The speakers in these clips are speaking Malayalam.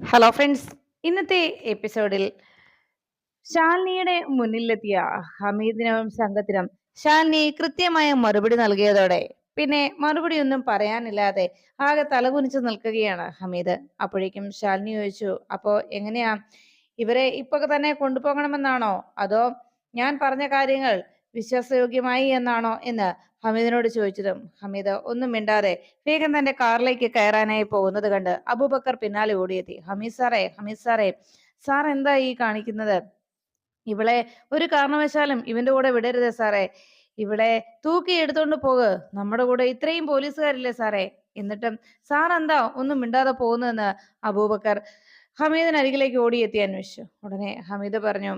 ഹലോ ഫ്രണ്ട്സ് ഇന്നത്തെ എപ്പിസോഡിൽ ശാലിനിയുടെ മുന്നിലെത്തിയ ഹമീദിനും സംഘത്തിനും ശാലിനി കൃത്യമായ മറുപടി നൽകിയതോടെ പിന്നെ മറുപടി ഒന്നും പറയാനില്ലാതെ ആകെ തലകുനിച്ച് നിൽക്കുകയാണ് ഹമീദ്. അപ്പോഴേക്കും ശാലിനി ചോദിച്ചു അപ്പോ എങ്ങനെയാ? ഇവരെ ഇപ്പൊ തന്നെ കൊണ്ടുപോകണമെന്നാണോ? അതോ ഞാൻ പറഞ്ഞ കാര്യങ്ങൾ വിശ്വാസയോഗ്യമായി എന്നാണോ? എന്ന് ഹമീദിനോട് ചോദിച്ചതും ഹമീദ് ഒന്നും മിണ്ടാതെ വേഗം തന്റെ കാറിലേക്ക് കയറാനായി പോകുന്നത് കണ്ട് അബൂബക്കർ പിന്നാലെ ഓടിയെത്തി. ഹമീദ് സാറേ ഹമീദ് സാറേ സാർ എന്താ ഈ കാണിക്കുന്നത്? ഇവളെ ഒരു കാരണവശാലും ഇവന്റെ കൂടെ വിടരുത് സാറേ. ഇവിടെ തൂക്കി എടുത്തോണ്ട് പോക്. നമ്മുടെ കൂടെ ഇത്രയും പോലീസുകാരില്ലേ സാറേ? എന്നിട്ടും സാർ എന്താ ഒന്നും മിണ്ടാതെ പോകുന്നതെന്ന്? അബൂബക്കർ ഹമീദിനരികിലേക്ക് ഓടിയെത്തി അന്വേഷിച്ചു. ഉടനെ ഹമീദ് പറഞ്ഞു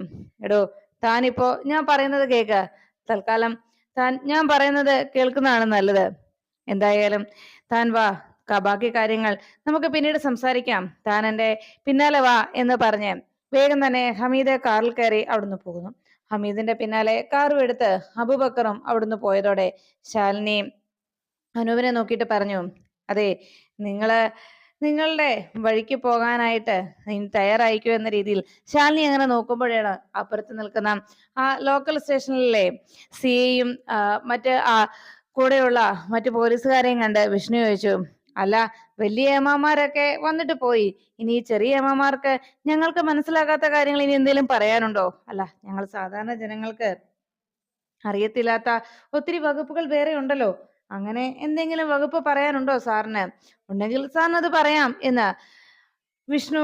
എടോ താനിപ്പോ ഞാൻ പറയുന്നത് കേക്ക്. തൽക്കാലം താൻ ഞാൻ പറയുന്നത് കേൾക്കുന്നതാണ് നല്ലത്. എന്തായാലും താൻ വാ ബാക്കി കാര്യങ്ങൾ നമുക്ക് പിന്നീട് സംസാരിക്കാം. താൻ എന്റെ പിന്നാലെ വാ എന്ന് പറഞ്ഞ് വേഗം തന്നെ ഹമീദ് കാറിൽ കയറി അവിടുന്ന് പോകുന്നു. ഹമീദിന്റെ പിന്നാലെ കാറും എടുത്ത് അബുബക്കറും അവിടുന്ന് പോയതോടെ ശാലിനിയും അനുവിനെ നോക്കിയിട്ട് പറഞ്ഞു അതെ നിങ്ങൾ നിങ്ങളുടെ വഴിക്ക് പോകാനായിട്ട് തയ്യാറായിക്കോ എന്ന രീതിയിൽ ശാലിനി അങ്ങനെ നോക്കുമ്പോഴാണ് അപ്പുറത്ത് നിൽക്കുന്ന ആ ലോക്കൽ സ്റ്റേഷനിലെ സി എയും മറ്റ് ആ കൂടെയുള്ള മറ്റു പോലീസുകാരെയും കണ്ട് വിഷ്ണു ചോദിച്ചു അല്ല വലിയ ഏമാമാരൊക്കെ വന്നിട്ട് പോയി? ഇനി ഈ ചെറിയ ഏമാമാർക്ക് ഞങ്ങൾക്ക് മനസ്സിലാകാത്ത കാര്യങ്ങൾ ഇനി എന്തെങ്കിലും പറയാനുണ്ടോ? അല്ല ഞങ്ങൾ സാധാരണ ജനങ്ങൾക്ക് അറിയത്തില്ലാത്ത ഒത്തിരി വകുപ്പുകൾ വേറെ ഉണ്ടല്ലോ. അങ്ങനെ എന്തെങ്കിലും വകുപ്പ് പറയാനുണ്ടോ സാറിന്? ഉണ്ടെങ്കിൽ സാറിന് അത് പറയാം എന്ന്. വിഷ്ണു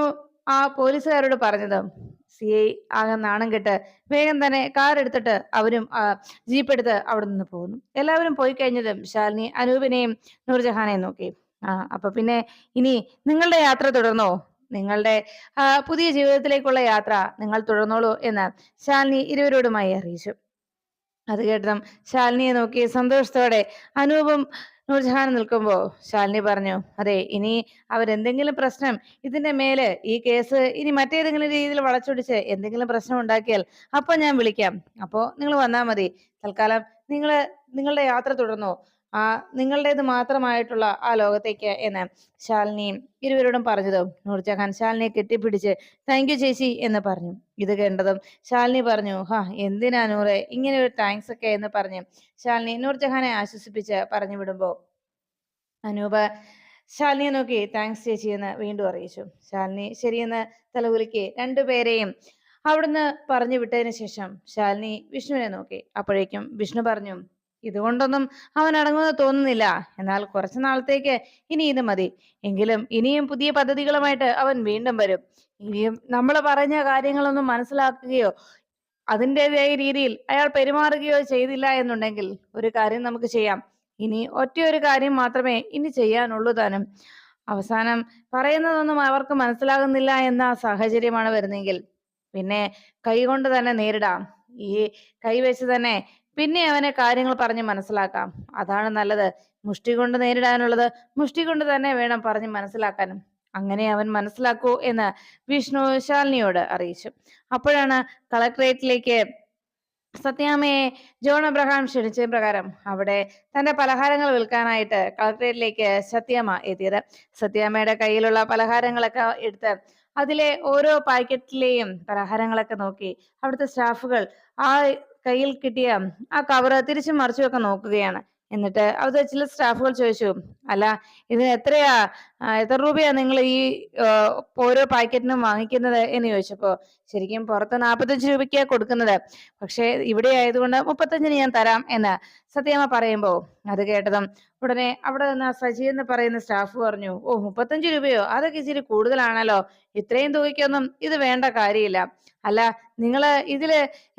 ആ പോലീസുകാരോട് പറഞ്ഞത് സി ഐ ആകെ നാണം കെട്ട് വേഗം തന്നെ കാർ എടുത്തിട്ട് അവരും ജീപ്പ് എടുത്ത് അവിടെ നിന്ന് പോകുന്നു. എല്ലാവരും പോയി കഴിഞ്ഞതും ശാലിനി അനൂപിനെയും നൂർജഹാനെയും നോക്കി. ആ അപ്പൊ പിന്നെ ഇനി നിങ്ങളുടെ യാത്ര തുടർന്നോ? നിങ്ങളുടെ പുതിയ ജീവിതത്തിലേക്കുള്ള യാത്ര നിങ്ങൾ തുടർന്നോളൂ എന്ന് ശാലിനി ഇരുവരോടുമായി അറിയിച്ചു. അത് കേട്ടതും ശാലിനിയെ നോക്കി സന്തോഷത്തോടെ അനൂപും നൂർജഹാൻ നിൽക്കുമ്പോ ശാലിനി പറഞ്ഞു അതെ ഇനി അവരെന്തെങ്കിലും പ്രശ്നം ഇതിന്റെ മേൽ ഈ കേസ് ഇനി മറ്റേതെങ്കിലും രീതിയിൽ വളച്ചൊടിച്ച് എന്തെങ്കിലും പ്രശ്നം ഉണ്ടാക്കിയാൽ അപ്പൊ ഞാൻ വിളിക്കാം. അപ്പോ നിങ്ങൾ വന്നാൽ മതി. തൽക്കാലം നിങ്ങൾ നിങ്ങളുടെ യാത്ര തുടർന്നു? ആ നിങ്ങളുടേത് മാത്രമായിട്ടുള്ള ആ ലോകത്തേക്ക് എന്ന് ശാലിനിയും ഇരുവരോടും പറഞ്ഞത്. നൂർജഹാൻ ശാലിനിയെ കെട്ടിപ്പിടിച്ച് താങ്ക് യു ചേച്ചി എന്ന് പറഞ്ഞു. ഇത് കണ്ടതും ശാലിനി പറഞ്ഞു ഹാ എന്തിനാ നൂറെ? ഇങ്ങനെ ഒരു താങ്ക്സ് ഒക്കെ എന്ന് പറഞ്ഞു ശാലിനി നൂർജഹാനെ ആശ്വസിപ്പിച്ച് പറഞ്ഞു വിടുമ്പോ അനൂപ് ശാലിനിയെ നോക്കി താങ്ക്സ് ചേച്ചി എന്ന് വീണ്ടും അറിയിച്ചു. ശാലിനി ശരിയെന്ന് തലകുലുക്കി രണ്ടുപേരെയും അവിടുന്ന് പറഞ്ഞു വിട്ടതിന് ശേഷം ശാലിനി വിഷ്ണുവിനെ നോക്കി. അപ്പോഴേക്കും വിഷ്ണു പറഞ്ഞു ഇതുകൊണ്ടൊന്നും അവൻ അടങ്ങുമെന്ന് തോന്നുന്നില്ല. എന്നാൽ കുറച്ചു നാളത്തേക്ക് ഇനി ഇത് മതി. എങ്കിലും ഇനിയും പുതിയ പദ്ധതികളുമായിട്ട് അവൻ വീണ്ടും വരും. ഇനിയും നമ്മൾ പറഞ്ഞ കാര്യങ്ങളൊന്നും മനസ്സിലാക്കുകയോ അതിന്റെതായ രീതിയിൽ അയാൾ പെരുമാറുകയോ ചെയ്തില്ല എന്നുണ്ടെങ്കിൽ ഒരു കാര്യം നമുക്ക് ചെയ്യാം. ഇനി ഒറ്റയൊരു കാര്യം മാത്രമേ ഇനി ചെയ്യാനുള്ളൂ താനും. അവസാനം പറയുന്നതൊന്നും അവർക്ക് മനസ്സിലാകുന്നില്ല എന്ന സാഹചര്യമാണ് വരുന്നെങ്കിൽ പിന്നെ കൈകൊണ്ട് തന്നെ നേരിടാം. ഈ കൈവച്ച് തന്നെ പിന്നെ അവനെ കാര്യങ്ങൾ പറഞ്ഞ് മനസ്സിലാക്കാം. അതാണ് നല്ലത്. മുഷ്ടി കൊണ്ട് നേരിടാനുള്ളത് മുഷ്ടി കൊണ്ട് തന്നെ വേണം പറഞ്ഞ് മനസ്സിലാക്കാനും. അങ്ങനെ അവൻ മനസ്സിലാക്കൂ എന്ന് വിഷ്ണു ശാലിനിയോട് അറിയിച്ചു. അപ്പോഴാണ് കളക്ട്രേറ്റിലേക്ക് സത്യാമ്മയെ ജോൺ അബ്രഹാം ക്ഷണിച്ച പ്രകാരം അവിടെ തന്റെ പലഹാരങ്ങൾ വിൽക്കാനായിട്ട് കളക്ട്രേറ്റിലേക്ക് സത്യാമ എത്തിയത്. സത്യാമയുടെ കയ്യിലുള്ള പലഹാരങ്ങളൊക്കെ എടുത്ത് അതിലെ ഓരോ പാക്കറ്റിലെയും പലഹാരങ്ങളൊക്കെ നോക്കി അവിടുത്തെ സ്റ്റാഫുകൾ ആ കയ്യിൽ കിട്ടിയ ആ കവറ് തിരിച്ചു മറിച്ചു ഒക്കെ നോക്കുകയാണ്. എന്നിട്ട് അവിടെ ചില സ്റ്റാഫുകൾ ചോദിച്ചു അല്ല ഇതിന് എത്രയാ എത്ര രൂപയാ നിങ്ങൾ ഈ ഓരോ പാക്കറ്റിനും വാങ്ങിക്കുന്നത്? എന്ന് ചോദിച്ചപ്പോ ശരിക്കും പുറത്ത് നാൽപ്പത്തഞ്ച് രൂപയ്ക്കാ കൊടുക്കുന്നത്. പക്ഷേ ഇവിടെ ആയതുകൊണ്ട് മുപ്പത്തഞ്ചിന് ഞാൻ തരാം എന്ന് സത്യമ്മ പറയുമ്പോ അത് കേട്ടതും ഉടനെ അവിടെ നിന്ന് സജി എന്ന് പറയുന്ന സ്റ്റാഫ് പറഞ്ഞു ഓ മുപ്പത്തഞ്ച് രൂപയോ? അതൊക്കെ ഇച്ചിരി കൂടുതലാണല്ലോ. ഇത്രയും തുകയ്ക്കൊന്നും ഇത് വേണ്ട കാര്യമില്ല. അല്ല നിങ്ങൾ ഇതിൽ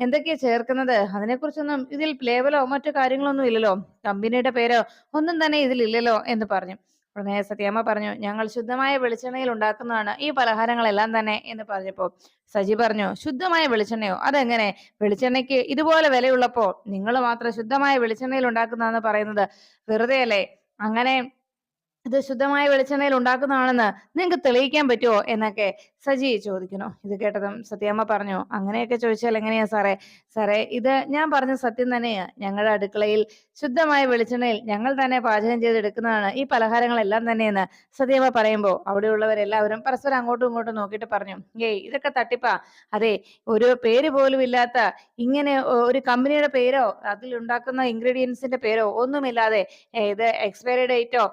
എന്തൊക്കെയാ ചേർക്കുന്നത്? അതിനെക്കുറിച്ചൊന്നും ഇതിൽ ലേബലോ മറ്റു കാര്യങ്ങളൊന്നും ഇല്ലല്ലോ. കമ്പനിയുടെ പേരോ ഒന്നും തന്നെ ഇതിലില്ലല്ലോ എന്ന് പറഞ്ഞു. ഉടനെ സത്യാമ്മ പറഞ്ഞു ഞങ്ങൾ ശുദ്ധമായ വെളിച്ചെണ്ണയിൽ ഉണ്ടാക്കുന്നതാണ് ഈ പലഹാരങ്ങളെല്ലാം തന്നെ എന്ന് പറഞ്ഞപ്പോൾ സജി പറഞ്ഞു ശുദ്ധമായ വെളിച്ചെണ്ണയോ? അതെങ്ങനെ? വെളിച്ചെണ്ണയ്ക്ക് ഇതുപോലെ വിലയുള്ളപ്പോൾ നിങ്ങൾ മാത്രം ശുദ്ധമായ വെളിച്ചെണ്ണയിൽ ഉണ്ടാക്കുന്നതെന്ന് പറയുന്നത് വെറുതെ അല്ലേ? അങ്ങനെ ഇത് ശുദ്ധമായ വെളിച്ചെണ്ണയിൽ ഉണ്ടാക്കുന്നതാണെന്ന് നിങ്ങൾക്ക് തെളിയിക്കാൻ പറ്റുമോ എന്നൊക്കെ സജി ചോദിക്കണോ ഇത് കേട്ടതും സത്യാമ്മ പറഞ്ഞു അങ്ങനെയൊക്കെ ചോദിച്ചാൽ എങ്ങനെയാ സാറേ? സാറേ ഇത് ഞാൻ പറഞ്ഞ സത്യം തന്നെയാ. ഞങ്ങളുടെ അടുക്കളയിൽ ശുദ്ധമായ വെളിച്ചെണ്ണയിൽ ഞങ്ങൾ തന്നെ പാചകം ചെയ്തെടുക്കുന്നതാണ് ഈ പലഹാരങ്ങളെല്ലാം തന്നെയെന്ന് സത്യാമ്മ പറയുമ്പോൾ അവിടെയുള്ളവരെല്ലാവരും പരസ്പരം അങ്ങോട്ടും ഇങ്ങോട്ടും നോക്കിയിട്ട് പറഞ്ഞു ഏയ് ഇതൊക്കെ തട്ടിപ്പാ. അതെ ഒരു പേര് പോലും ഇല്ലാത്ത ഇങ്ങനെ ഒരു കമ്പനിയുടെ പേരോ അതിൽ ഉണ്ടാക്കുന്ന ഇൻഗ്രീഡിയൻസിന്റെ പേരോ ഒന്നുമില്ലാതെ ഇത് എക്സ്പയറി ഡേറ്റോ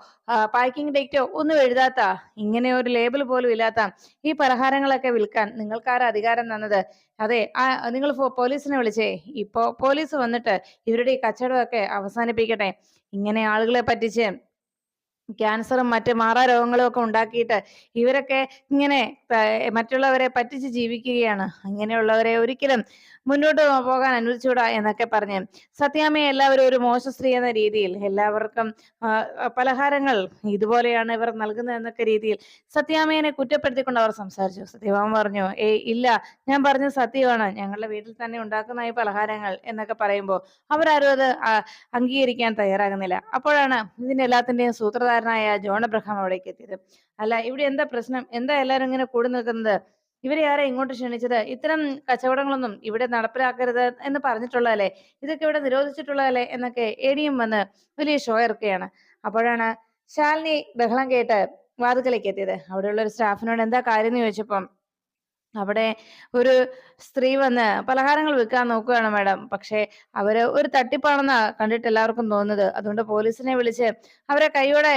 പാക്കിംഗ് ഡേറ്റോ ഒന്നും എഴുതാത്ത ഇങ്ങനെ ഒരു ലേബിൾ പോലും ഇല്ലാത്ത ഈ പലഹാരങ്ങളൊക്കെ വിൽക്കാൻ നിങ്ങൾക്കാരാ അധികാരം തന്നത്. അതെ ആ നിങ്ങൾ പോലീസിനെ വിളിച്ചേ. ഇപ്പോ പോലീസ് വന്നിട്ട് ഇവരുടെ ഈ കച്ചവടമൊക്കെ അവസാനിപ്പിക്കട്ടെ. ഇങ്ങനെ ആളുകളെ പറ്റിച്ച് ക്യാൻസറും മറ്റ് മാറാ രോഗങ്ങളും ഒക്കെ ഉണ്ടാക്കിയിട്ട് ഇവരൊക്കെ ഇങ്ങനെ മറ്റുള്ളവരെ പറ്റിച്ച് ജീവിക്കുകയാണ്. അങ്ങനെയുള്ളവരെ ഒരിക്കലും മുന്നോട്ട് പോകാൻ അനുവദിച്ചുകൂടാ എന്നൊക്കെ പറഞ്ഞ് സത്യാമ്മയെ എല്ലാവരും ഒരു മോശ സ്ത്രീ എന്ന രീതിയിൽ എല്ലാവർക്കും പലഹാരങ്ങൾ ഇതുപോലെയാണ് ഇവർ നൽകുന്നത് എന്നൊക്കെ രീതിയിൽ സത്യാമ്മയെ കുറ്റപ്പെടുത്തിക്കൊണ്ട് അവർ സംസാരിച്ചു. സത്യഭാമ പറഞ്ഞു ഏയ് ഇല്ല ഞാൻ പറഞ്ഞ സത്യമാണ്. ഞങ്ങളുടെ വീട്ടിൽ തന്നെ ഉണ്ടാക്കുന്ന ഈ പലഹാരങ്ങൾ എന്നൊക്കെ പറയുമ്പോൾ അവരാരും അത് അംഗീകരിക്കാൻ തയ്യാറാകുന്നില്ല. അപ്പോഴാണ് ഇതിന്റെ എല്ലാത്തിന്റെയും സൂത്രധാരനായ ജോൺ അബ്രഹാം അവിടേക്ക് എത്തിയത്. അല്ല ഇവിടെ എന്താ പ്രശ്നം? എന്താ എല്ലാരും ഇങ്ങനെ കൂടി നിൽക്കുന്നത്? ഇവരെ ആരെ ഇങ്ങോട്ട് ക്ഷണിച്ചത്? ഇത്തരം കച്ചവടങ്ങളൊന്നും ഇവിടെ നടപ്പിലാക്കരുത് എന്ന് പറഞ്ഞിട്ടുള്ളതല്ലേ? ഇതൊക്കെ ഇവിടെ നിരോധിച്ചിട്ടുള്ളതല്ലേ? എന്നൊക്കെ എടിയും വന്ന് വലിയ ഷോ ഇറക്കുകയാണ്. അപ്പോഴാണ് ശാലിനി ബഹളം കേട്ട് വാതുക്കലേക്ക് എത്തിയത്. അവിടെയുള്ള ഒരു സ്റ്റാഫിനോട് എന്താ കാര്യം എന്ന് ചോദിച്ചപ്പം അവിടെ ഒരു സ്ത്രീ വന്ന് പലഹാരങ്ങൾ വിൽക്കാൻ നോക്കുകയാണ് മാഡം. പക്ഷെ അവർ ഒരു തട്ടിപ്പാണെന്നാ കണ്ടിട്ട് എല്ലാവർക്കും തോന്നുന്നത്. അതുകൊണ്ട് പോലീസിനെ വിളിച്ച് അവരെ കൈയോടെ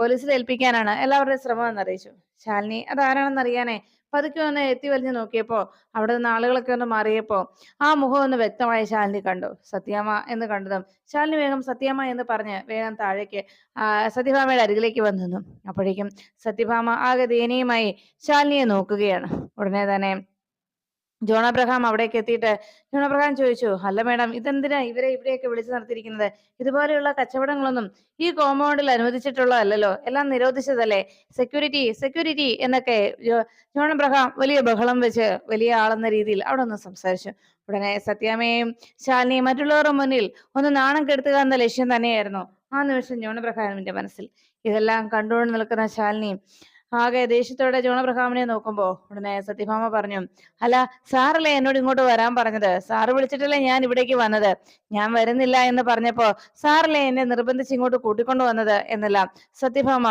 പോലീസിൽ ഏൽപ്പിക്കാനാണ് എല്ലാവരുടെയും ശ്രമം എന്ന് അറിയിച്ചു ശാലിനി അതാരാണെന്ന് അറിയാനേ പതുക്കെ ഒന്ന് എത്തി വലിഞ്ഞു നോക്കിയപ്പോ അവിടെ നിന്ന് ആളുകളൊക്കെ ഒന്ന് മാറിയപ്പോ ആ മുഖം ഒന്ന് വ്യക്തമായ ശാലിനി കണ്ടു. സത്യാമ്മ എന്ന് കണ്ടതും ശാലിനി വേഗം സത്യാമ്മ എന്ന് പറഞ്ഞ് വേഗം താഴേക്ക് സത്യഭാമയുടെ അരികിലേക്ക് വന്നു അപ്പോഴേക്കും സത്യഭാമ ആകെ ദയനീയമായി ശാലിനിയെ നോക്കുകയാണ്. ഉടനെ തന്നെ ജോൺ അബ്രഹാം അവിടേക്ക് എത്തിയിട്ട് ജോൺ അബ്രഹാം ചോദിച്ചു അല്ല മേഡം ഇതെന്തിനാ ഇവരെ ഇവിടെയൊക്കെ വിളിച്ചു നിർത്തിയിരിക്കുന്നത് ഇതുപോലെയുള്ള കച്ചവടങ്ങളൊന്നും ഈ കോമ്പൗണ്ടിൽ അനുവദിച്ചിട്ടുള്ളതല്ലോ എല്ലാം നിരോധിച്ചതല്ലേ? സെക്യൂരിറ്റി സെക്യൂരിറ്റി എന്നൊക്കെ ജോൺ അബ്രഹാം വലിയ ബഹളം വെച്ച് വലിയ ആളെന്ന രീതിയിൽ അവിടെ ഒന്ന് സംസാരിച്ചു. ഉടനെ സത്യാമയും ശാലിനിയും മറ്റുള്ളവരുടെ മുന്നിൽ ഒന്ന് നാണം കെടുത്തുക എന്ന ലക്ഷ്യം തന്നെയായിരുന്നു ആ നിമിഷം ജോൺ അബ്രഹാമിന്റെ മനസ്സിൽ. ഇതെല്ലാം കണ്ടുകൊണ്ട് നിൽക്കുന്ന ശാലിനിയും ആകെ ദേഷ്യത്തോടെ ജോണബ്രഹാമിനെ നോക്കുമ്പോ ഉടനെ സത്യഭാമ പറഞ്ഞു അല്ല സാറല്ലേ എന്നോട് ഇങ്ങോട്ട് വരാൻ പറഞ്ഞത്? സാറ് വിളിച്ചിട്ടല്ലേ ഞാൻ ഇവിടേക്ക് വന്നത്? ഞാൻ വരുന്നില്ല എന്ന് പറഞ്ഞപ്പോ സാറല്ലേ എന്നെ നിർബന്ധിച്ച് ഇങ്ങോട്ട് കൂട്ടിക്കൊണ്ടു വന്നത്? എന്നെല്ലാം സത്യഭാമ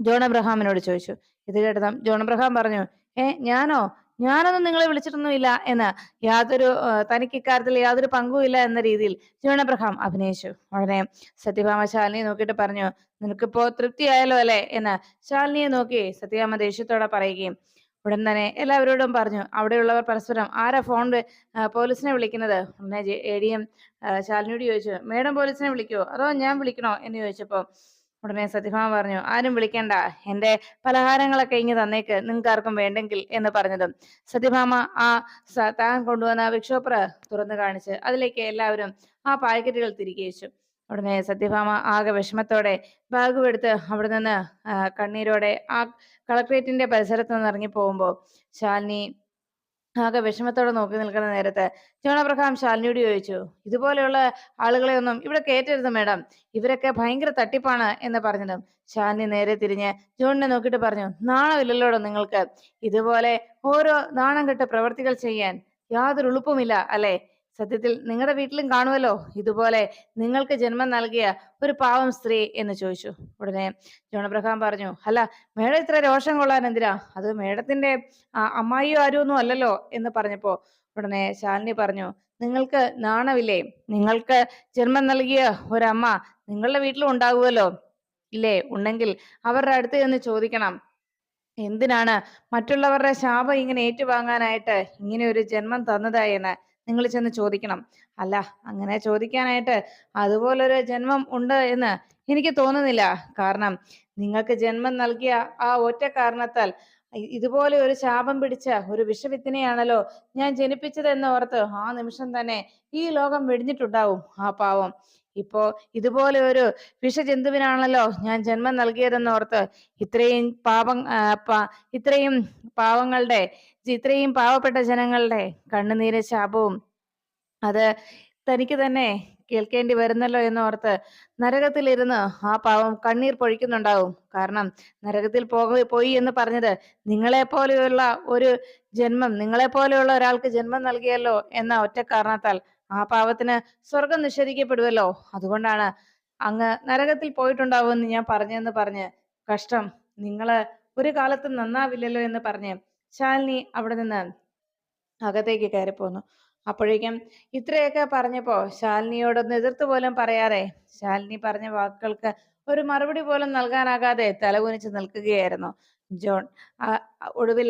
ജോൺ അബ്രഹാമിനോട് ചോദിച്ചു. ഇത് കേട്ടതും ജോൺ അബ്രഹാം പറഞ്ഞു ഏ ഞാനോ? ഞാനൊന്നും നിങ്ങളെ വിളിച്ചിട്ടൊന്നുമില്ല എന്ന് യാതൊരു തനിക്ക് ഇക്കാര്യത്തിൽ യാതൊരു പങ്കുമില്ല എന്ന രീതിയിൽ ജോൺ അബ്രഹാം അഭിനയിച്ചു. ഉടനെ സത്യഭാമ ശാലിനിയെ നോക്കിയിട്ട് പറഞ്ഞു നിനക്കിപ്പോ തൃപ്തിയായല്ലോ അല്ലെ? എന്ന് ശാലിനിയെ നോക്കി സത്യഭാമ ദേഷ്യത്തോടെ പറയുകയും ഉടൻ തന്നെ എല്ലാവരോടും പറഞ്ഞു അവിടെയുള്ളവർ പരസ്പരം ആരാ ഫോൺ പോലീസിനെ വിളിക്കുന്നത്? ഉടനെ എ ഡി എം ശാലിനിയോട് ചോദിച്ചു മേഡം പോലീസിനെ വിളിക്കുവോ? അതോ ഞാൻ വിളിക്കണോ? എന്ന് ചോദിച്ചപ്പോ ഉടനെ സത്യഭാമ പറഞ്ഞു ആരും വിളിക്കേണ്ട. എന്റെ പലഹാരങ്ങളൊക്കെ ഇങ്ങ് തന്നേക്ക്. നിങ്ങൾക്ക് ആർക്കും വേണ്ടെങ്കിൽ എന്ന് പറഞ്ഞതും. സത്യഭാമ ആ താൻ കൊണ്ടുവന്ന വിക്ഷോപ്ര തുറന്നു കാണിച്ച് അതിലേക്ക് എല്ലാവരും ആ പാക്കറ്റുകൾ തിരികെ വെച്ചു. ഉടനെ സത്യഭാമ ആകെ വിഷമത്തോടെ ബാഗും എടുത്ത് അവിടെ നിന്ന് കണ്ണീരോടെ ആ കളക്ട്രേറ്റിന്റെ പരിസരത്ത് നിന്ന് ഇറങ്ങി പോകുമ്പോ ശാലിനി ആകെ വിഷമത്തോടെ നോക്കി നിൽക്കുന്ന നേരത്ത് ജോൺ ശാലിനിയോട് ചോദിച്ചു ഇതുപോലെയുള്ള ആളുകളെ ഒന്നും ഇവിടെ കയറ്റരുത് മേഡം. ഇവരൊക്കെ ഭയങ്കര തട്ടിപ്പാണ് എന്ന് പറഞ്ഞതും ശാലിനി നേരെ തിരിഞ്ഞ് ജോണിനെ നോക്കിയിട്ട് പറഞ്ഞു നാണമില്ലല്ലോടോ നിങ്ങൾക്ക്? ഇതുപോലെ ഓരോ നാണം കെട്ട പ്രവർത്തികൾ ചെയ്യാൻ യാതൊരു ഉളുപ്പുമില്ല അല്ലെ? സത്യത്തിൽ നിങ്ങളുടെ വീട്ടിലും കാണുമല്ലോ ഇതുപോലെ നിങ്ങൾക്ക് ജന്മം നൽകിയ ഒരു പാവം സ്ത്രീ എന്ന് ചോദിച്ചു. ഉടനെ ജോണബ്രഹാം പറഞ്ഞു അല്ല മേഡം ഇത്ര രോഷം കൊള്ളാൻ എന്തിനാ? അത് മേഡത്തിന്റെ അമ്മായിയോ ആരും അല്ലല്ലോ എന്ന് പറഞ്ഞപ്പോ ഉടനെ ശാലിനി പറഞ്ഞു നിങ്ങൾക്ക് നാണമില്ലേ? നിങ്ങൾക്ക് ജന്മം നൽകിയ ഒരമ്മ നിങ്ങളുടെ വീട്ടിലും ഉണ്ടാകുമല്ലോ ഇല്ലേ? ഉണ്ടെങ്കിൽ അവരുടെ അടുത്ത് ചെന്ന് ചോദിക്കണം. എന്തിനാണ് മറ്റുള്ളവരുടെ ശാപം ഇങ്ങനെ ഏറ്റുവാങ്ങാനായിട്ട് ഇങ്ങനെ ഒരു ജന്മം തന്നതായെന്ന് നിങ്ങൾ ചെന്ന് ചോദിക്കണം. അല്ല അങ്ങനെ ചോദിക്കാനായിട്ട് അതുപോലൊരു ജന്മം ഉണ്ട് എന്ന് എനിക്ക് തോന്നുന്നില്ല. കാരണം നിങ്ങൾക്ക് ജന്മം നൽകിയ ആ ഒറ്റ കാരണത്താൽ ഇതുപോലെ ഒരു ശാപം പിടിച്ച ഒരു വിഷവിത്തിനെയാണല്ലോ ഞാൻ ജനിപ്പിച്ചത് എന്ന് ഓർത്ത് ആ നിമിഷം തന്നെ ഈ ലോകം വെടിഞ്ഞിട്ടുണ്ടാവും ആ പാവം. ഇപ്പോ ഇതുപോലെ ഒരു വിഷജന്തുവിനാണല്ലോ ഞാൻ ജന്മം നൽകിയതെന്ന് ഓർത്ത് ഇത്രയും പാപം ഇത്രയും പാവങ്ങളുടെ ഇത്രയും പാവപ്പെട്ട ജനങ്ങളുടെ കണ്ണുനീര് ശാപവും അത് തനിക്ക് തന്നെ കേൾക്കേണ്ടി വരുന്നല്ലോ എന്നോർത്ത് നരകത്തിലിരുന്ന് ആ പാവം കണ്ണീർ പൊഴിക്കുന്നുണ്ടാവും. കാരണം നരകത്തിൽ പോക പോയി എന്ന് പറഞ്ഞത് നിങ്ങളെ പോലെയുള്ള ഒരു ജന്മം നിങ്ങളെ പോലെയുള്ള ഒരാൾക്ക് ജന്മം നൽകിയല്ലോ എന്ന ഒറ്റ കാരണത്താൽ ആ പാവത്തിന് സ്വർഗം നിഷേധിക്കപ്പെടുമല്ലോ അതുകൊണ്ടാണ് അങ്ങ് നരകത്തിൽ പോയിട്ടുണ്ടാവുമെന്ന് ഞാൻ പറഞ്ഞെന്ന് പറഞ്ഞ് കഷ്ടം. നിങ്ങൾ ഒരു കാലത്തും നന്നാവില്ലല്ലോ എന്ന് പറഞ്ഞ് ശാലിനി അവിടെ നിന്ന് അകത്തേക്ക് കയറിപ്പോന്നു. അപ്പോഴേക്കും ഇത്രയൊക്കെ പറഞ്ഞപ്പോ ശാലിനിയോടൊന്ന് എതിർത്ത് പോലും പറയാതെ ശാലിനി പറഞ്ഞ വാക്കുകൾക്ക് ഒരു മറുപടി പോലും നൽകാനാകാതെ തലകുനിച്ച് നിൽക്കുകയായിരുന്നു. ജോൺ ഒടുവിൽ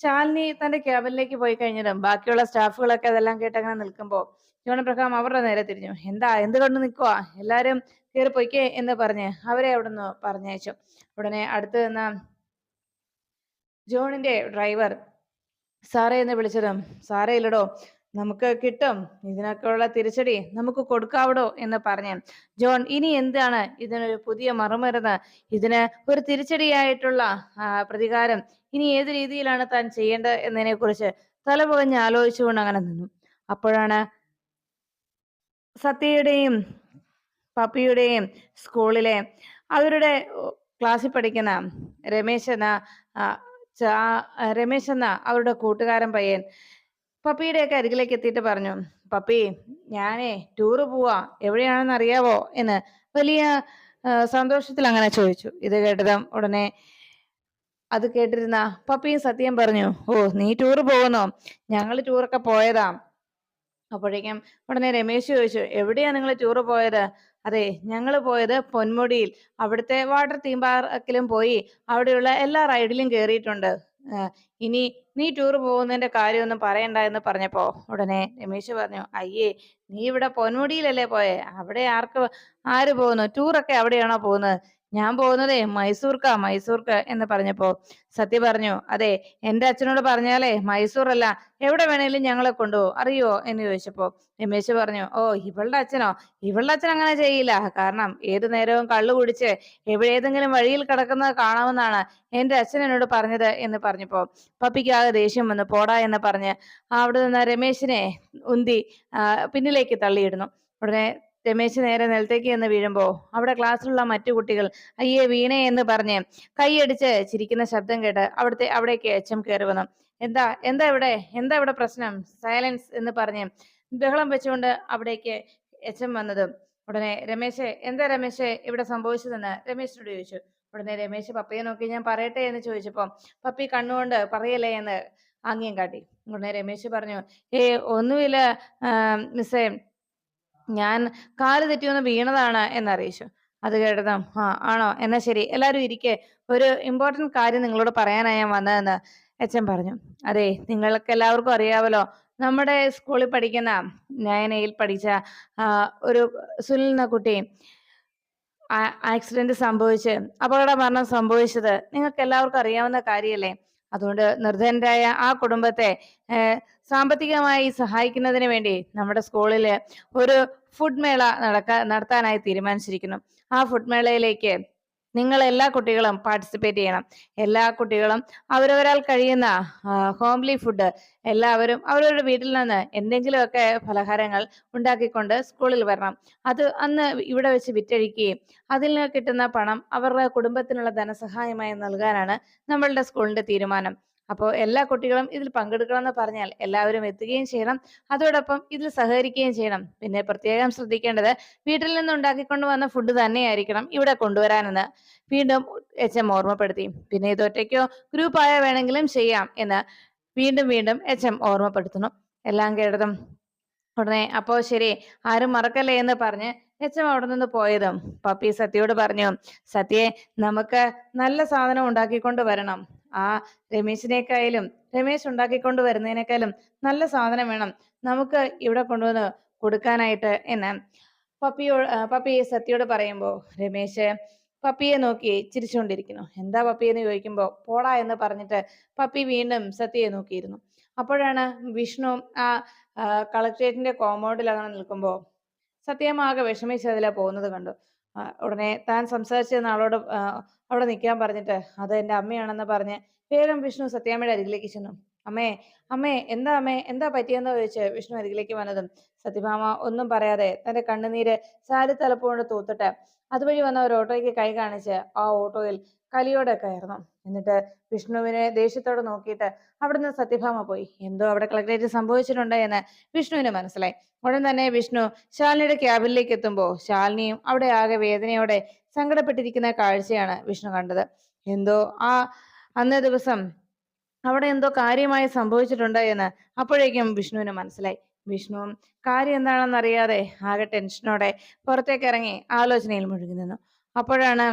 ശാലിനി തന്റെ ക്യാബിനിലേക്ക് പോയി കഴിഞ്ഞതും ബാക്കിയുള്ള സ്റ്റാഫുകളൊക്കെ അതെല്ലാം കേട്ടങ്ങനെ നിൽക്കുമ്പോൾ ജോൺ അബ്രഹാം അവരുടെ നേരെ തിരിഞ്ഞു. എന്താ എന്ത് കണ്ടു നിൽക്കുക എല്ലാരും കയറി പൊയ്ക്കേ എന്ന് പറഞ്ഞ് അവരെ അവിടെ നിന്ന് പറഞ്ഞയച്ചു. ഉടനെ അടുത്ത് നിന്ന ജോണിന്റെ ഡ്രൈവർ സാറേ എന്ന് വിളിച്ചതും സാറേ ഇല്ലടോ. നമുക്ക് കിട്ടും. ഇതിനൊക്കെയുള്ള തിരിച്ചടി നമുക്ക് കൊടുക്കാവിടോ എന്ന് പറഞ്ഞു. ജോൺ ഇനി എന്താണ് ഇതിനൊരു പുതിയ മറുമരുന്ന്? ഇതിന് ഒരു തിരിച്ചടിയായിട്ടുള്ള പ്രതികാരം ഇനി ഏത് രീതിയിലാണ് താൻ ചെയ്യേണ്ടത് എന്നതിനെ കുറിച്ച് തലപുകഞ്ഞ് ആലോചിച്ചുകൊണ്ട് അങ്ങനെ നിന്നു. അപ്പോഴാണ് സത്യയുടെയും പപ്പിയുടെയും സ്കൂളിലെ അവരുടെ ക്ലാസ്സിൽ പഠിക്കുന്ന രമേശ് എന്ന രമേശ് എന്ന അവരുടെ കൂട്ടുകാരൻ പയ്യൻ പപ്പിയുടെയൊക്കെ അരികിലേക്ക് എത്തിയിട്ട് പറഞ്ഞു പപ്പി ഞാനേ ടൂറ് പോവാ. എവിടെയാണെന്ന് അറിയാവോ? എന്ന് വലിയ സന്തോഷത്തിൽ അങ്ങനെ ചോദിച്ചു. ഇത് കേട്ടതും ഉടനെ അത് കേട്ടിരുന്ന പപ്പിയും സത്യം പറഞ്ഞു ഓ നീ ടൂറ് പോകുന്നോ? ഞങ്ങൾ ടൂറൊക്കെ പോയതാ. അപ്പോഴേക്കും ഉടനെ രമേശ് ചോദിച്ചു എവിടെയാ നിങ്ങൾ ടൂറ് പോയത്? അതെ ഞങ്ങൾ പോയത് പൊന്മുടിയിൽ. അവിടുത്തെ വാട്ടർ തീം പാർക്കിലും പോയി. അവിടെയുള്ള എല്ലാ റൈഡിലും കയറിയിട്ടുണ്ട് ഇനി നീ ടൂർ പോകുന്നതിന്റെ കാര്യമൊന്നും പറയണ്ട എന്ന് പറഞ്ഞപ്പോ ഉടനെ രമേശ് പറഞ്ഞു അയ്യേ നീ ഇവിടെ പൊന്മുടിയിലല്ലേ പോയെ? അവിടെ ആർക്ക് ആര് പോകുന്നു? ടൂറൊക്കെ അവിടെയാണോ പോകുന്നത്? ഞാൻ പോകുന്നതേ മൈസൂർക്കാ മൈസൂർക്ക് എന്ന് പറഞ്ഞപ്പോ. സത്യ പറഞ്ഞു അതെ എന്റെ അച്ഛനോട് പറഞ്ഞാലേ മൈസൂർ അല്ല എവിടെ വേണേലും ഞങ്ങളെ കൊണ്ടുപോകും അറിയോ എന്ന് ചോദിച്ചപ്പോ രമേശ് പറഞ്ഞു ഓ ഇവളുടെ അച്ഛനോ? ഇവളുടെ അച്ഛൻ അങ്ങനെ ചെയ്യില്ല. കാരണം ഏതു നേരവും കള്ളു കുടിച്ച് എവിടെ ഏതെങ്കിലും വഴിയിൽ കിടക്കുന്നത് കാണാമെന്നാണ് എന്റെ അച്ഛൻ എന്നോട് പറഞ്ഞത് എന്ന് പറഞ്ഞപ്പോ പപ്പിക്ക് ആകെ ദേഷ്യം വന്നു പോടാ എന്ന് പറഞ്ഞ് അവിടെ നിന്ന് രമേശിനെ ഉന്തി പിന്നിലേക്ക് തള്ളിയിടുന്നു. ഉടനെ രമേശ് നേരെ നിലത്തേക്ക് എന്ന് വീഴുമ്പോ അവിടെ ക്ലാസ്സിലുള്ള മറ്റു കുട്ടികൾ അയ്യേ വീണേ എന്ന് പറഞ്ഞ് കൈയടിച്ച് ചിരിക്കുന്ന ശബ്ദം കേട്ട് അവിടുത്തെ അവിടേക്ക് എച്ചം കയറി വന്നു. എന്താ എന്താ ഇവിടെ? എന്താ ഇവിടെ പ്രശ്നം? സൈലൻസ് എന്ന് പറഞ്ഞ് ബഹളം വെച്ചുകൊണ്ട് അവിടേക്ക് എച്ചം വന്നത്. ഉടനെ രമേശ് എന്താ രമേശ്? ഇവിടെ സംഭവിച്ചതെന്ന് രമേശിനോട് ചോദിച്ചു. ഉടനെ രമേശ് പപ്പയെ നോക്കി ഞാൻ പറയട്ടെ എന്ന് ചോദിച്ചപ്പോ പപ്പി കണ്ണുകൊണ്ട് പറയല്ലേ എന്ന് ആംഗ്യം കാട്ടി. ഉടനെ രമേശ് പറഞ്ഞു ഏ ഒന്നുമില്ല മിസ്സേ ഞാൻ കാൽ തെറ്റി ഒന്ന് വീണതാണ് എന്നറിയിച്ചു. അത് കേട്ടതും ആ ആണോ? എന്നാ ശരി. എല്ലാരും ഇരിക്കെ. ഒരു ഇമ്പോർട്ടന്റ് കാര്യം നിങ്ങളോട് പറയാനാണ് ഞാൻ വന്നതെന്ന് എച്ചൻ പറഞ്ഞു. അതെ നിങ്ങൾക്ക് എല്ലാവർക്കും അറിയാവല്ലോ. നമ്മുടെ സ്കൂളിൽ പഠിക്കുന്ന നയനയിൽ പഠിച്ച ഒരു സുനിൽ എന്ന കുട്ടി ആക്സിഡന്റ് സംഭവിച്ച് അപകട മരണം സംഭവിച്ചത് നിങ്ങൾക്ക് എല്ലാവർക്കും അറിയാവുന്ന കാര്യമല്ലേ? അതുകൊണ്ട് നിർധനരായ ആ കുടുംബത്തെ സാമ്പത്തികമായി സഹായിക്കുന്നതിന് വേണ്ടി നമ്മുടെ സ്കൂളിൽ ഒരു ഫുഡ് മേള നടക്കാൻ നടത്താനായി തീരുമാനിച്ചിരിക്കുന്നു. ആ ഫുഡ് മേളയിലേക്ക് നിങ്ങൾ എല്ലാ കുട്ടികളും പാർട്ടിസിപ്പേറ്റ് ചെയ്യണം. എല്ലാ കുട്ടികളും അവരവരാൽ കഴിയുന്ന ഹോംലി ഫുഡ് എല്ലാവരും അവരവരുടെ വീട്ടിൽ നിന്ന് എന്തെങ്കിലുമൊക്കെ ഫലഹാരങ്ങൾ ഉണ്ടാക്കിക്കൊണ്ട് സ്കൂളിൽ വരണം. അത് അന്ന് ഇവിടെ വെച്ച് വിറ്റഴിക്കുകയും അതിൽ നിന്ന് കിട്ടുന്ന പണം അവരുടെ കുടുംബത്തിനുള്ള ധനസഹായമായി നൽകാനാണ് നമ്മളുടെ സ്കൂളിന്റെ തീരുമാനം. അപ്പോൾ എല്ലാ കുട്ടികളും ഇതിൽ പങ്കെടുക്കണമെന്ന് പറഞ്ഞാൽ എല്ലാവരും എത്തുകയും ചെയ്യണം. അതോടൊപ്പം ഇതിൽ സഹകരിക്കുകയും ചെയ്യണം. പിന്നെ പ്രത്യേകം ശ്രദ്ധിക്കേണ്ടത് വീട്ടിൽ നിന്ന് ഉണ്ടാക്കിക്കൊണ്ട് വന്ന ഫുഡ് തന്നെയായിരിക്കണം ഇവിടെ കൊണ്ടുവരാനെന്ന് വീണ്ടും എച്ച് എം ഓർമ്മപ്പെടുത്തി. പിന്നെ ഇത് ഒറ്റയ്ക്കോ ഗ്രൂപ്പായ വേണമെങ്കിലും ചെയ്യാം എന്ന് വീണ്ടും വീണ്ടും എച്ച് എം ഓർമ്മപ്പെടുത്തണം എല്ലാം കേട്ടതും ഉടനെ അപ്പോ ശരി ആരും മറക്കല്ലേ? എന്ന് പറഞ്ഞ് എച്ച് അവിടെ നിന്ന് പോയതും പപ്പി സത്യയോട് പറഞ്ഞു സത്യേ നമുക്ക് നല്ല സാധനം ഉണ്ടാക്കിക്കൊണ്ട് വരണം. ആ രമേശിനേക്കായാലും രമേശ് ഉണ്ടാക്കിക്കൊണ്ട് വരുന്നതിനേക്കാളും നല്ല സാധനം വേണം നമുക്ക് ഇവിടെ കൊണ്ടുവന്ന് കൊടുക്കാനായിട്ട് എന്ന് പപ്പിയോ പപ്പി സത്യയോട് പറയുമ്പോ രമേശ് പപ്പിയെ നോക്കി ചിരിച്ചുകൊണ്ടിരിക്കുന്നു. എന്താ പപ്പി എന്ന് ചോദിക്കുമ്പോ പോടാ എന്ന് പറഞ്ഞിട്ട് പപ്പി വീണ്ടും സത്യയെ നോക്കിയിരുന്നു. അപ്പോഴാണ് വിഷ്ണു ആ കളക്ട്രേറ്റിന്റെ കോമ്പൗണ്ടിൽ അങ്ങനെ നിൽക്കുമ്പോ സത്യമാകെ വിഷമിച്ചതിലാ പോകുന്നത് കണ്ടു. ഉടനെ താൻ സംസാരിച്ചിരുന്ന ആളോട് അവിടെ നിൽക്കാൻ പറഞ്ഞിട്ട് അത് എന്റെ അമ്മയാണെന്ന് പറഞ്ഞ് വേഗം വിഷ്ണു സത്യാമ്മയുടെ അരികിലേക്ക് ചെന്നു. അമ്മേ അമ്മേ എന്താ അമ്മേ എന്താ പറ്റിയെന്ന് ചോദിച്ച് വിഷ്ണു അരികിലേക്ക് വന്നതും സത്യഭാമ ഒന്നും പറയാതെ തന്റെ കണ്ണുനീര് സാരി തലപ്പുകൊണ്ട് തൂത്തിട്ട് അതുവഴി വന്ന ഒരു ഓട്ടോയ്ക്ക് കൈ കാണിച്ച് ആ ഓട്ടോയിൽ കലിയോടെ കയറണം എന്നിട്ട് വിഷ്ണുവിനെ ദേഷ്യത്തോടെ നോക്കിയിട്ട് അവിടുന്ന് സത്യഭാമ പോയി. എന്തോ അവിടെ കളക്ടറേറ്റ് സംഭവിച്ചിട്ടുണ്ട് എന്ന് വിഷ്ണുവിന് മനസ്സിലായി. ഉടൻ തന്നെ വിഷ്ണു ശാലിനിയുടെ ക്യാബിനിലേക്ക് എത്തുമ്പോൾ ശാലിനിയും അവിടെ ആകെ വേദനയോടെ സങ്കടപ്പെട്ടിരിക്കുന്ന കാഴ്ചയാണ് വിഷ്ണു കണ്ടത്. എന്തോ ആ അന്നേ ദിവസം അവിടെ എന്തോ കാര്യമായി സംഭവിച്ചിട്ടുണ്ട് എന്ന് അപ്പോഴേക്കും വിഷ്ണുവിന് മനസ്സിലായി. വിഷ്ണുവും കാര്യം എന്താണെന്നറിയാതെ ആകെ ടെൻഷനോടെ പുറത്തേക്ക് ഇറങ്ങി ആലോചനയിൽ മുഴുകി നിന്നു. അപ്പോഴാണ്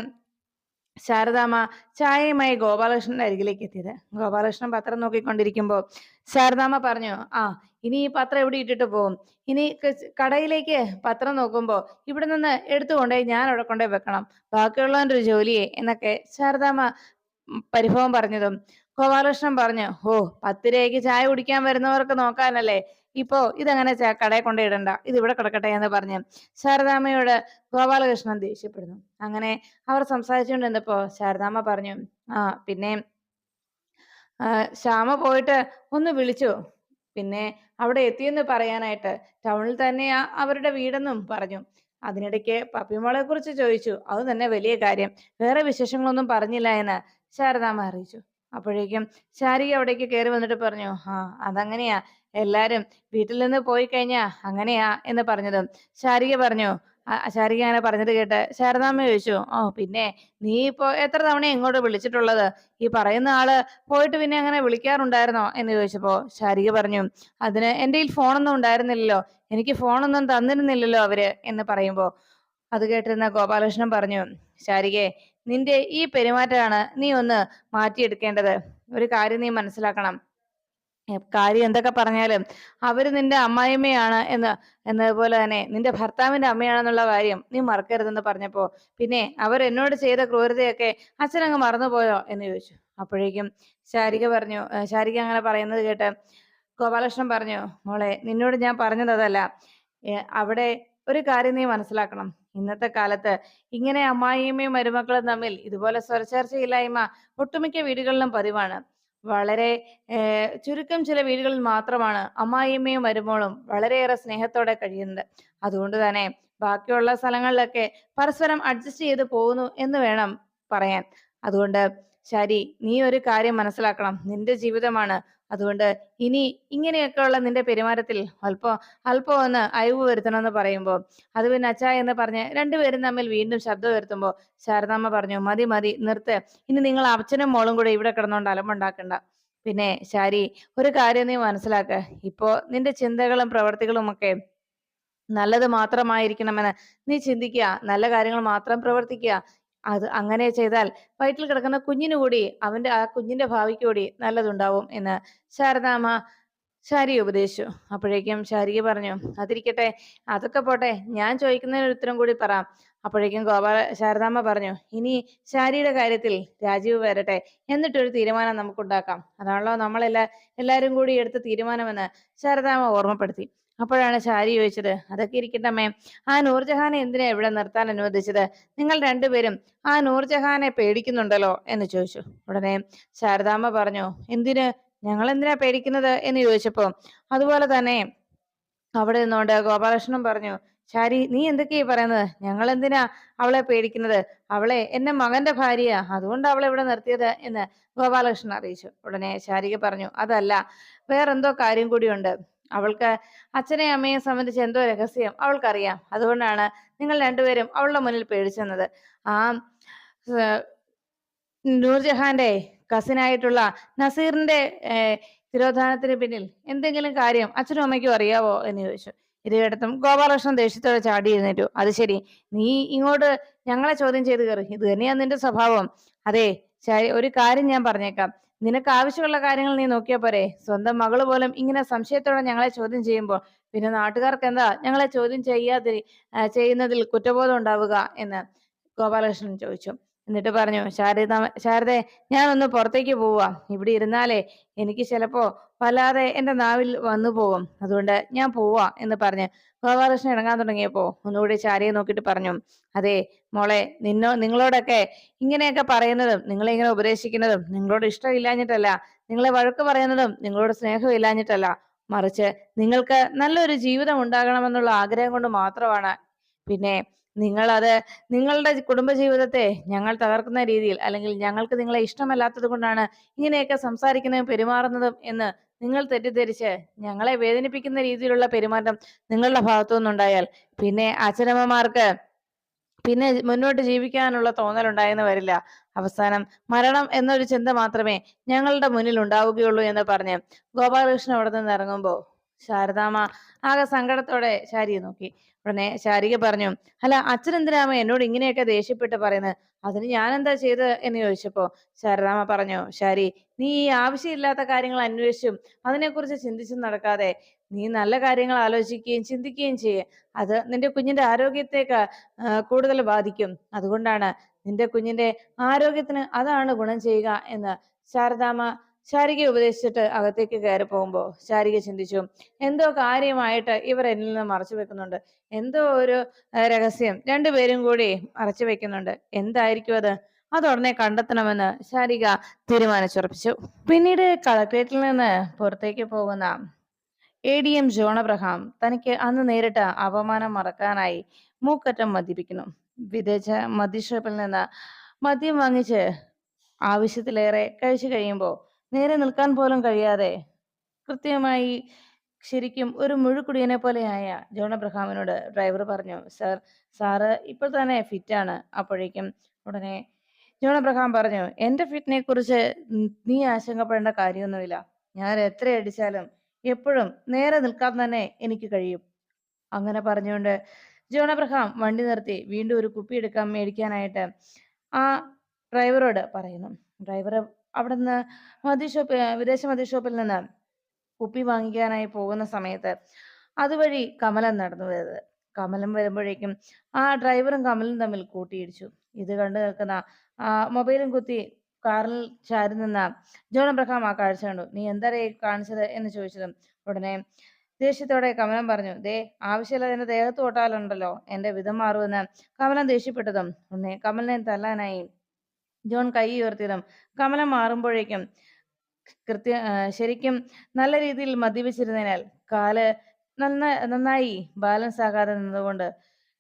ശാരദാമ്മ ചായയുമായി ഗോപാലകൃഷ്ണന്റെ അരികിലേക്ക് എത്തിയത്. ഗോപാലകൃഷ്ണൻ പത്രം നോക്കിക്കൊണ്ടിരിക്കുമ്പോൾ ശാരദാമ്മ പറഞ്ഞു ആ ഇനി ഈ പത്രം എവിടെ ഇട്ടിട്ട് പോകും? ഇനി കടയിലേക്ക് പത്രം നോക്കുമ്പോൾ ഇവിടെ നിന്ന് എടുത്തുകൊണ്ടേ ഞാൻ അവിടെ കൊണ്ടേ വെക്കണം. ബാക്കിയുള്ളവന്റെ ഒരു ജോലിയെ എന്നൊക്കെ ശാരദാമ്മ പരിഭവം പറഞ്ഞതും ഗോപാലകൃഷ്ണൻ പറഞ്ഞു ഓ പത്ത് രൂപയ്ക്ക് ചായ കുടിക്കാൻ വരുന്നവർക്ക് നോക്കാനല്ലേ? ഇപ്പോ ഇതങ്ങനെ കടയിൽ കൊണ്ടിടണ്ട ഇത് ഇവിടെ കിടക്കട്ടെ എന്ന് പറഞ്ഞ് ശാരദാമ്മയോട് ഗോപാലകൃഷ്ണൻ ദേഷ്യപ്പെടുന്നു. അങ്ങനെ അവർ സംസാരിച്ചുകൊണ്ടിരുന്നപ്പോ ശാരദാമ്മ പറഞ്ഞു ആ പിന്നെ ശ്യാമ പോയിട്ട് ഒന്ന് വിളിച്ചു? പിന്നെ അവിടെ എത്തിയെന്ന് പറയാനായിട്ട് ടൗണിൽ തന്നെയാ അവരുടെ വീടെന്നും പറഞ്ഞു. അതിനിടയ്ക്ക് പപ്പിമോളെ കുറിച്ച് ചോദിച്ചു. അത് തന്നെ വലിയ കാര്യം. വേറെ വിശേഷങ്ങളൊന്നും പറഞ്ഞില്ല എന്ന് ശാരദാമ്മ അറിയിച്ചു. അപ്പോഴേക്കും ശാരിക അവിടേക്ക് കയറി വന്നിട്ട് പറഞ്ഞു ആ അതങ്ങനെയാ. എല്ലാരും വീട്ടിൽ നിന്ന് പോയി കഴിഞ്ഞാ അങ്ങനെയാ എന്ന് പറഞ്ഞതും. ശാരിക പറഞ്ഞു ശാരിക അങ്ങനെ പറഞ്ഞത് കേട്ട് ശാരദാമ്മ ചോദിച്ചു ഓ പിന്നെ നീ ഇപ്പോ എത്ര തവണ ഇങ്ങോട്ട് വിളിച്ചിട്ടുള്ളത്? ഈ പറയുന്ന ആൾ പോയിട്ട് പിന്നെ അങ്ങനെ വിളിക്കാറുണ്ടായിരുന്നോ? എന്ന് ചോദിച്ചപ്പോ ശാരിക പറഞ്ഞു അതിന് എന്റെ കയ്യിൽ ഫോണൊന്നും ഉണ്ടായിരുന്നില്ലല്ലോ. എനിക്ക് ഫോണൊന്നും തന്നിരുന്നില്ലല്ലോ അവർ എന്ന് പറയുമ്പോ അത് കേട്ടിരുന്ന ഗോപാലകൃഷ്ണൻ പറഞ്ഞു ശാരികെ നിന്റെ ഈ പെരുമാറ്റമാണ് നീ ഒന്ന് മാറ്റിയെടുക്കേണ്ടത്. ഒരു കാര്യം നീ മനസ്സിലാക്കണം. കാര്യം എന്തൊക്കെ പറഞ്ഞാലും അവർ നിന്റെ അമ്മായിമ്മയാണ് എന്ന് എന്നതുപോലെ തന്നെ നിന്റെ ഭർത്താവിന്റെ അമ്മയാണെന്നുള്ള കാര്യം നീ മറക്കരുതെന്ന് പറഞ്ഞപ്പോ പിന്നെ അവർ എന്നോട് ചെയ്ത ക്രൂരതയൊക്കെ അച്ഛനങ്ങ് മറന്നുപോയോ എന്ന് ചോദിച്ചു. അപ്പോഴേക്കും ശാരിക പറഞ്ഞു ശാരിക അങ്ങനെ പറയുന്നത് കേട്ട് ഗോപാലകൃഷ്ണൻ പറഞ്ഞു മോളെ നിന്നോട് ഞാൻ പറഞ്ഞത് അതല്ല അവിടെ ഒരു കാര്യം നീ മനസ്സിലാക്കണം. ഇന്നത്തെ കാലത്ത് ഇങ്ങനെ അമ്മായിയമ്മയും മരുമക്കളും തമ്മിൽ ഇതുപോലെ സ്വരച്ചേർച്ചയില്ലായ്മ ഒട്ടുമിക്ക വീടുകളിലും പതിവാണ്. വളരെ ചുരുക്കം ചില വീടുകളിൽ മാത്രമാണ് അമ്മായിയമ്മയും മരുമോളും വളരെയേറെ സ്നേഹത്തോടെ കഴിയുന്നത്. അതുകൊണ്ട് തന്നെ ബാക്കിയുള്ള സ്ഥലങ്ങളിലൊക്കെ പരസ്പരം അഡ്ജസ്റ്റ് ചെയ്ത് പോകുന്നു എന്ന് വേണം പറയാൻ. അതുകൊണ്ട് ശരി നീ ഒരു കാര്യം മനസ്സിലാക്കണം. നിന്റെ ജീവിതമാണ് അതുകൊണ്ട് ഇനി ഇങ്ങനെയൊക്കെയുള്ള നിന്റെ പെരുമാറ്റത്തിൽ അല്പം അല്പം ഒന്ന് അയവ് വരുത്തണമെന്ന് പറയുമ്പോൾ അത് പിന്നെ അച്ഛ എന്ന് പറഞ്ഞ് രണ്ടുപേരും തമ്മിൽ വീണ്ടും ശബ്ദം വരുത്തുമ്പോൾ ശാരദാമ്മ പറഞ്ഞു മതി മതി നിർത്ത്. ഇനി നിങ്ങൾ അച്ഛനും മോളും കൂടെ ഇവിടെ കിടന്നുകൊണ്ട് അലമ്പുണ്ടാക്കണ്ട. പിന്നെ ശാരി ഒരു കാര്യം നീ മനസ്സിലാക്ക. ഇപ്പോ നിന്റെ ചിന്തകളും പ്രവർത്തികളും ഒക്കെ നല്ലത് മാത്രമായിരിക്കണമെന്ന് നീ ചിന്തിക്കുക. നല്ല കാര്യങ്ങൾ മാത്രം പ്രവർത്തിക്കുക. അത് അങ്ങനെ ചെയ്താൽ വയറ്റിൽ കിടക്കുന്ന കുഞ്ഞിനു കൂടി അവന്റെ ആ കുഞ്ഞിന്റെ ഭാവിക്ക് കൂടി നല്ലതുണ്ടാവും എന്ന് ശാരദാമ്മ ശാരി ഉപദേശിച്ചു. അപ്പോഴേക്കും ശാരിക പറഞ്ഞു അതിരിക്കട്ടെ അതൊക്കെ പോട്ടെ ഞാൻ ചോദിക്കുന്നതിന് ഉത്തരം കൂടി പറ. അപ്പോഴേക്കും ഗോപാല ശാരദാമ്മ പറഞ്ഞു ഇനി ശാരിയുടെ കാര്യത്തിൽ രാജീവ് വരട്ടെ എന്നിട്ടൊരു തീരുമാനം നമുക്കുണ്ടാക്കാം. അതാണല്ലോ നമ്മളെല്ലാ എല്ലാരും കൂടി എടുത്ത തീരുമാനമെന്ന് ശാരദാമ്മ ഓർമ്മപ്പെടുത്തി. അപ്പോഴാണ് ഷാരി ചോദിച്ചത് അതൊക്കെ ഇരിക്കട്ടമ്മേ ആ നൂർജഹാനെ എന്തിനാ ഇവിടെ നിർത്താൻ അനുവദിച്ചത്? നിങ്ങൾ രണ്ടുപേരും ആ നൂർജഹാനെ പേടിക്കുന്നുണ്ടല്ലോ? എന്ന് ചോദിച്ചു. ഉടനെ ശാരദാമ്മ പറഞ്ഞു എന്തിന്? ഞങ്ങൾ എന്തിനാ പേടിക്കുന്നത്? എന്ന് ചോദിച്ചപ്പോ അതുപോലെ തന്നെ അവിടെ നിന്നുകൊണ്ട് ഗോപാലകൃഷ്ണൻ പറഞ്ഞു ശാരി നീ എന്തൊക്കെയാ പറയുന്നത്? ഞങ്ങൾ എന്തിനാ അവളെ പേടിക്കുന്നത്? അവളെ എന്റെ മകന്റെ ഭാര്യയാ അതുകൊണ്ട് അവളെ ഇവിടെ നിർത്തിയത്? എന്ന് ഗോപാലകൃഷ്ണൻ അറിയിച്ചു. ഉടനെ ശാരിക പറഞ്ഞു അതല്ല വേറെന്തോ കാര്യം കൂടിയുണ്ട്. അവൾക്ക് അച്ഛനെയും അമ്മയെ സംബന്ധിച്ച് എന്തോ രഹസ്യം അവൾക്കറിയാം. അതുകൊണ്ടാണ് നിങ്ങൾ രണ്ടുപേരും അവളുടെ മുന്നിൽ പേടിച്ചെന്നത്. ആ നൂർജഹാന്റെ കസിനായിട്ടുള്ള നസീറിന്റെ തിരോധാനത്തിന് പിന്നിൽ എന്തെങ്കിലും കാര്യം അച്ഛനും അമ്മയ്ക്കും അറിയാവോ എന്ന് ചോദിച്ചു. ഇത് കേട്ടതും ഗോപാലകൃഷ്ണൻ ദേഷ്യത്തോടെ ചാടി എഴുന്നേറ്റു. അത് ശരി നീ ഇങ്ങോട്ട് ഞങ്ങളെ ചോദ്യം ചെയ്ത് കയറി ഇത് തന്നെയാ നിന്റെ സ്വഭാവം. അതെ ഒരു കാര്യം ഞാൻ പറഞ്ഞേക്കാം. നിനക്ക് ആവശ്യമുള്ള കാര്യങ്ങൾ നീ നോക്കിയാ പോരെ. സ്വന്തം മകൾ പോലും ഇങ്ങനെ സംശയത്തോടെ ഞങ്ങളെ ചോദ്യം ചെയ്യുമ്പോൾ പിന്നെ നാട്ടുകാർക്ക് എന്താ? ഞങ്ങളെ ചോദ്യം ചെയ്യാതെ ചെയ്യുന്നതിൽ കുറ്റബോധം ഉണ്ടാവുക എന്ന് ഗോപാലകൃഷ്ണൻ ചോദിച്ചു. എന്നിട്ട് പറഞ്ഞു ശാരദ ശാരദേ ഒന്ന് പുറത്തേക്ക് പോവാ. ഇവിടെ ഇരുന്നാലേ എനിക്ക് ചിലപ്പോ വല്ലാതെ എന്റെ നാവിൽ വന്നു പോകും. അതുകൊണ്ട് ഞാൻ പോവാ എന്ന് പറഞ്ഞ് ഗോപാലകൃഷ്ണൻ ഇറങ്ങാൻ തുടങ്ങിയപ്പോ ഒന്നുകൂടി ചാരിയെ നോക്കിയിട്ട് പറഞ്ഞു അതെ മോളെ നിന്നോ നിങ്ങളോടൊക്കെ ഇങ്ങനെയൊക്കെ പറയുന്നതും നിങ്ങളെ ഇങ്ങനെ ഉപദേശിക്കുന്നതും നിങ്ങളോട് ഇഷ്ടമില്ലാഞ്ഞിട്ടല്ല നിങ്ങളെ വഴക്ക് പറയുന്നതും നിങ്ങളോട് സ്നേഹം ഇല്ലാഞ്ഞിട്ടല്ല മറിച്ച് നിങ്ങൾക്ക് നല്ലൊരു ജീവിതം ഉണ്ടാകണമെന്നുള്ള ആഗ്രഹം കൊണ്ട് മാത്രമാണ്. പിന്നെ നിങ്ങൾ അത് നിങ്ങളുടെ കുടുംബജീവിതത്തെ ഞങ്ങൾ തകർക്കുന്ന രീതിയിൽ അല്ലെങ്കിൽ ഞങ്ങൾക്ക് നിങ്ങളെ ഇഷ്ടമല്ലാത്തത് കൊണ്ടാണ് ഇങ്ങനെയൊക്കെ സംസാരിക്കുന്നതും പെരുമാറുന്നതും എന്ന് നിങ്ങൾ തെറ്റിദ്ധരിച്ച് ഞങ്ങളെ വേദനിപ്പിക്കുന്ന രീതിയിലുള്ള പെരുമാറ്റം നിങ്ങളുടെ ഭാഗത്തു നിന്നുണ്ടായാൽ പിന്നെ അച്ഛനമ്മമാർക്ക് പിന്നെ മുന്നോട്ട് ജീവിക്കാനുള്ള തോന്നലുണ്ടായെന്ന് വരില്ല. അവസാനം മരണം എന്നൊരു ചിന്ത മാത്രമേ ഞങ്ങളുടെ മുന്നിൽ ഉണ്ടാവുകയുള്ളൂ എന്ന് പറഞ്ഞ് ഗോപാലകൃഷ്ണൻ അവിടെ നിന്ന് ഇറങ്ങുമ്പോൾ ശാരദാമ്മ ആകെ സങ്കടത്തോടെ ശാരിയെ നോക്കി. ഉടനെ ശാരിക പറഞ്ഞു അല്ല അച്ഛൻ എന്തിനാമ എന്നോട് ഇങ്ങനെയൊക്കെ ദേഷ്യപ്പെട്ട് പറയുന്നത്? അതിന് ഞാൻ എന്താ ചെയ്ത് എന്ന് ചോദിച്ചപ്പോ ശാരദാമ്മ പറഞ്ഞു ശാരി നീ ഈ ആവശ്യമില്ലാത്ത കാര്യങ്ങൾ അന്വേഷിച്ചും അതിനെക്കുറിച്ച് ചിന്തിച്ചും നടക്കാതെ നീ നല്ല കാര്യങ്ങൾ ആലോചിക്കുകയും ചിന്തിക്കുകയും ചെയ്യേ. അത് നിന്റെ കുഞ്ഞിന്റെ ആരോഗ്യത്തേക്ക് കൂടുതൽ ബാധിക്കും. അതുകൊണ്ടാണ് നിന്റെ കുഞ്ഞിന്റെ ആരോഗ്യത്തിന് അതാണ് ഗുണം ചെയ്യുക എന്ന് ശാരദാമ്മ ശാരികയെ ഉപദേശിച്ചിട്ട് അകത്തേക്ക് കയറി പോകുമ്പോൾ ശാരിക ചിന്തിച്ചു എന്തോ കാര്യമായിട്ട് ഇവർ എന്നിൽ നിന്ന് മറച്ചു വെക്കുന്നുണ്ട്. എന്തോ ഒരു രഹസ്യം. രണ്ടുപേരും കൂടി മറച്ചു വെക്കുന്നുണ്ട്. എന്തായിരിക്കും അത്? അത് ഉടനെ കണ്ടെത്തണമെന്ന് ശാരിക തീരുമാനിച്ചുറപ്പിച്ചു. പിന്നീട് കളക്ട്രേറ്റിൽ നിന്ന് പുറത്തേക്ക് പോകുന്ന A D M John Abraham തനിക്ക് അന്ന് നേരിട്ട അപമാനം മറക്കാനായി മൂക്കറ്റം മദ്യപിക്കുന്നു. വിദേശ മദ്യഷോപ്പിൽ നിന്ന് മദ്യം വാങ്ങിച്ച് ആവശ്യത്തിലേറെ കഴിച്ചു കഴിയുമ്പോൾ നേരെ നിൽക്കാൻ പോലും കഴിയാതെ കൃത്യമായി ശരിക്കും ഒരു മുഴുക്കുടിയനെ പോലെയായ ജോൺ അബ്രഹാമിനോട് ഡ്രൈവർ പറഞ്ഞു സർ സാറ് ഇപ്പോൾ തന്നെ ഫിറ്റാണ് അപ്പോഴേക്കും ഉടനെ ജോൺ അബ്രഹാം പറഞ്ഞു എന്റെ ഫിറ്റിനെ കുറിച്ച് നീ ആശങ്കപ്പെടേണ്ട കാര്യമൊന്നുമില്ല. ഞാൻ എത്ര അടിച്ചാലും എപ്പോഴും നേരെ നിൽക്കാൻ തന്നെ എനിക്ക് കഴിയും. അങ്ങനെ പറഞ്ഞുകൊണ്ട് ജോൺ അബ്രഹാം വണ്ടി നിർത്തി വീണ്ടും ഒരു കുപ്പി എടുക്കാൻ മേടിക്കാനായിട്ട് ആ ഡ്രൈവറോട് പറയുന്നു. ഡ്രൈവർ അവിടെ നിന്ന് മദ്യഷോപ്പ് വിദേശ മദ്യഷോപ്പിൽ നിന്ന് കുപ്പി വാങ്ങിക്കാനായി പോകുന്ന സമയത്ത് അതുവഴി കമലൻ നടന്നു വരുന്നത്. കമലം വരുമ്പോഴേക്കും ആ ഡ്രൈവറും കമലും തമ്മിൽ കൂട്ടിയിടിച്ചു. ഇത് കണ്ടു നിൽക്കുന്ന ആ മൊബൈലും കുത്തി കാറിൽ ചാരി നിന്ന ജോൺ അബ്രഹാം ആ കാഴ്ച കണ്ടു. നീ എന്താ കാണിച്ചത്? എന്ന് ചോദിച്ചതും ഉടനെ ദേഷ്യത്തോടെ കമലം പറഞ്ഞു ദേ ആവശ്യമില്ല എന്റെ ദേഹത്ത് തൊട്ടാലുണ്ടല്ലോ എന്റെ വിധം മാറുമെന്ന് കമലം ദേഷ്യപ്പെട്ടതും ഉടനെ കമലിനെ തല്ലാനായി ജോൺ കൈ ഉയർത്തിയതും കമലം മാറുമ്പോഴേക്കും കൃത്യ ശരിക്കും നല്ല രീതിയിൽ മദ്യപിച്ചിരുന്നതിനാൽ കാൽ നന്ന നന്നായി ബാലൻസ് ആകാതെ നിന്നതുകൊണ്ട്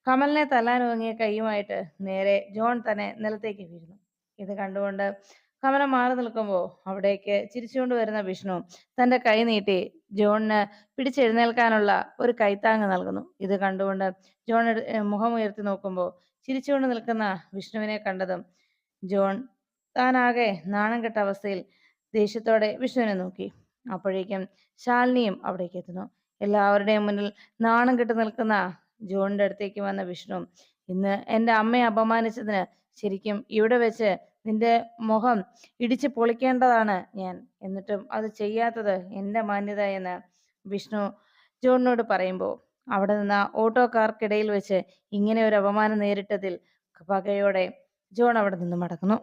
കമലിനെ തല്ലാൻ ഒതുങ്ങിയ കൈയുമായിട്ട് നേരെ ജോൺ തന്നെ നിലത്തേക്ക് വീഴുന്നു. ഇത് കണ്ടുകൊണ്ട് കമലം മാറി നിൽക്കുമ്പോൾ അവിടേക്ക് ചിരിച്ചുകൊണ്ട് വരുന്ന വിഷ്ണു തന്റെ കൈ നീട്ടി ജോണിന് പിടിച്ചെഴുന്നേൽക്കാനുള്ള ഒരു കൈത്താങ് നൽകുന്നു. ഇത് കണ്ടുകൊണ്ട് ജോൺ മുഖമുയർത്തി നോക്കുമ്പോൾ ചിരിച്ചുകൊണ്ട് നിൽക്കുന്ന വിഷ്ണുവിനെ കണ്ടതും ജോൺ താനാകെ നാണം കെട്ട അവസ്ഥയിൽ ദേഷ്യത്തോടെ വിഷ്ണുവിനെ നോക്കി. അപ്പോഴേക്കും ശാലിനിയും അവിടേക്ക് എത്തുന്നു. എല്ലാവരുടെയും മുന്നിൽ നാണം കെട്ട് നിൽക്കുന്ന ജോണിന്റെ അടുത്തേക്ക് വന്ന വിഷ്ണു ഇന്ന് എന്റെ അമ്മയെ അപമാനിച്ചതിന് ശരിക്കും ഇവിടെ വെച്ച് നിന്റെ മുഖം ഇടിച്ചു പൊളിക്കേണ്ടതാണ് ഞാൻ. എന്നിട്ടും അത് ചെയ്യാത്തത് എന്റെ മാന്യത എന്ന് വിഷ്ണു ജോണിനോട് പറയുമ്പോൾ അവിടെ നിന്ന് ഓട്ടോക്കാർക്കിടയിൽ വെച്ച് ഇങ്ങനെ ഒരു അപമാനം നേരിട്ടതിൽ പകയോടെ ജോൺ അവിടെ നിന്ന് മടങ്ങുന്നു.